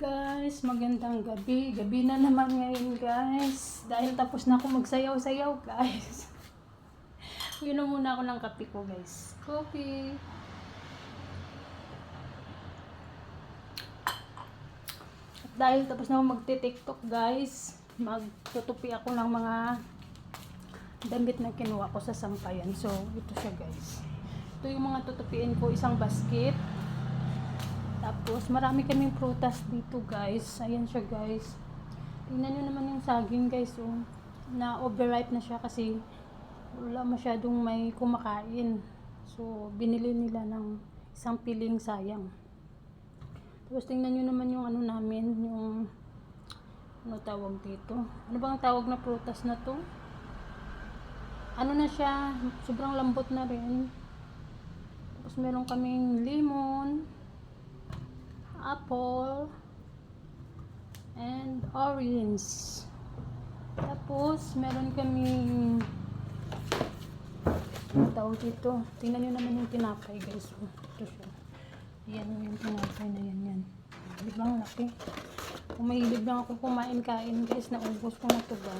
guys, magandang gabi. Gabi na naman ngayon guys. Dahil tapos na ako magsayaw-sayaw guys. Uinom muna ako ng kape ko guys. Coffee. At dahil tapos na ako magti-tiktok guys, magtutupi ako ng mga damit na kinuha ko sa sampayan. So, ito siya guys. Ito yung mga tutupiin ko, isang basket. Tapos, marami kaming prutas dito, guys. Ayan siya, guys. Tingnan nyo naman yung saging, guys. Oh. Na overripe na siya kasi wala masyadong may kumakain. So, binili nila ng isang piling sayang. Tapos, tingnan nyo naman yung ano namin, yung ano tawag dito. Ano bang tawag na prutas na to? Ano na siya, sobrang lambot na rin. Tapos, meron kaming lemon, apple, and orange. Tapos, meron kaming tawag dito? Tingnan nyo naman yung tinapay, guys. Oh, ito siya. Yan yung tinapay na yan, yan. Di ba ang laki? Kung mahilig lang ako kumain-kain, guys, naubos ko na to ba?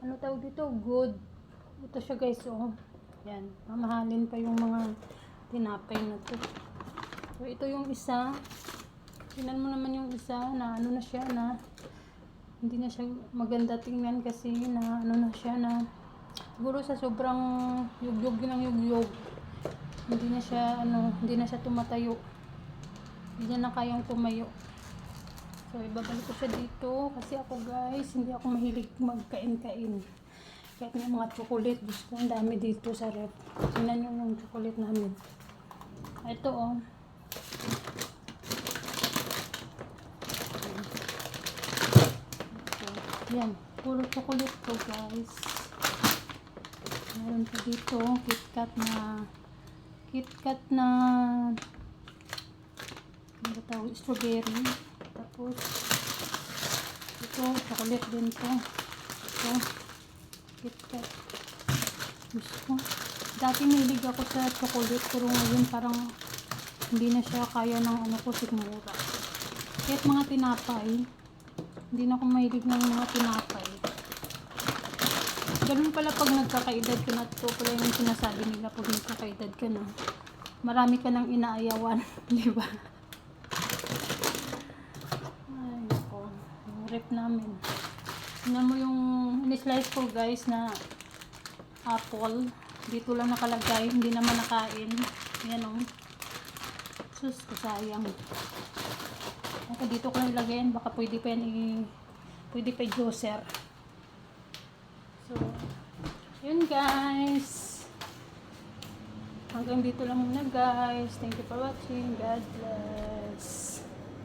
Ano tawag dito? Good. Ito siya, guys, oh. Yan. Mamahalin pa yung mga tinapay na to. So, ito yung isa. Tingnan mo naman yung isa na ano na siya na hindi na siya maganda tingnan kasi na ano na siya na siguro sa sobrang yugyog ng yugyog hindi na siya ano hindi na siya tumatayo. Hindi niya na kayang tumayo. So ibabalik ko siya dito kasi ako guys hindi ako mahilig magkain-kain. Kahit nga mga chocolate gusto ko ang dami dito sa rep tingnan nyo yung chocolate namin. Ito oh Yan, puro chocolate to guys. Meron pa dito, KitKat na KitKat na ano tawag? Strawberry. Tapos ito, chocolate din to. Ito, KitKat. Gusto. Dati mahilig ako sa chocolate pero ngayon parang hindi na siya kaya ng ano ko sigmura. Kahit mga tinapay, hindi na ako mahilig ng mga tinapay. Ganun pala pag nagkakaedad ka na, ito pala yung sinasabi nila pag nagkakaedad ka na. Marami ka nang inaayawan, di ba? Ay, nako. Yung rep namin. Tingnan mo yung in-slice ko guys na apple. Dito lang nakalagay, hindi naman nakain. Yan o. Sus, kasayang. Ako dito ko lang ilagyan, baka pwede pa yan i pwede pa i-juicer. So, yun guys. Hanggang dito lang muna guys. Thank you for watching. God bless.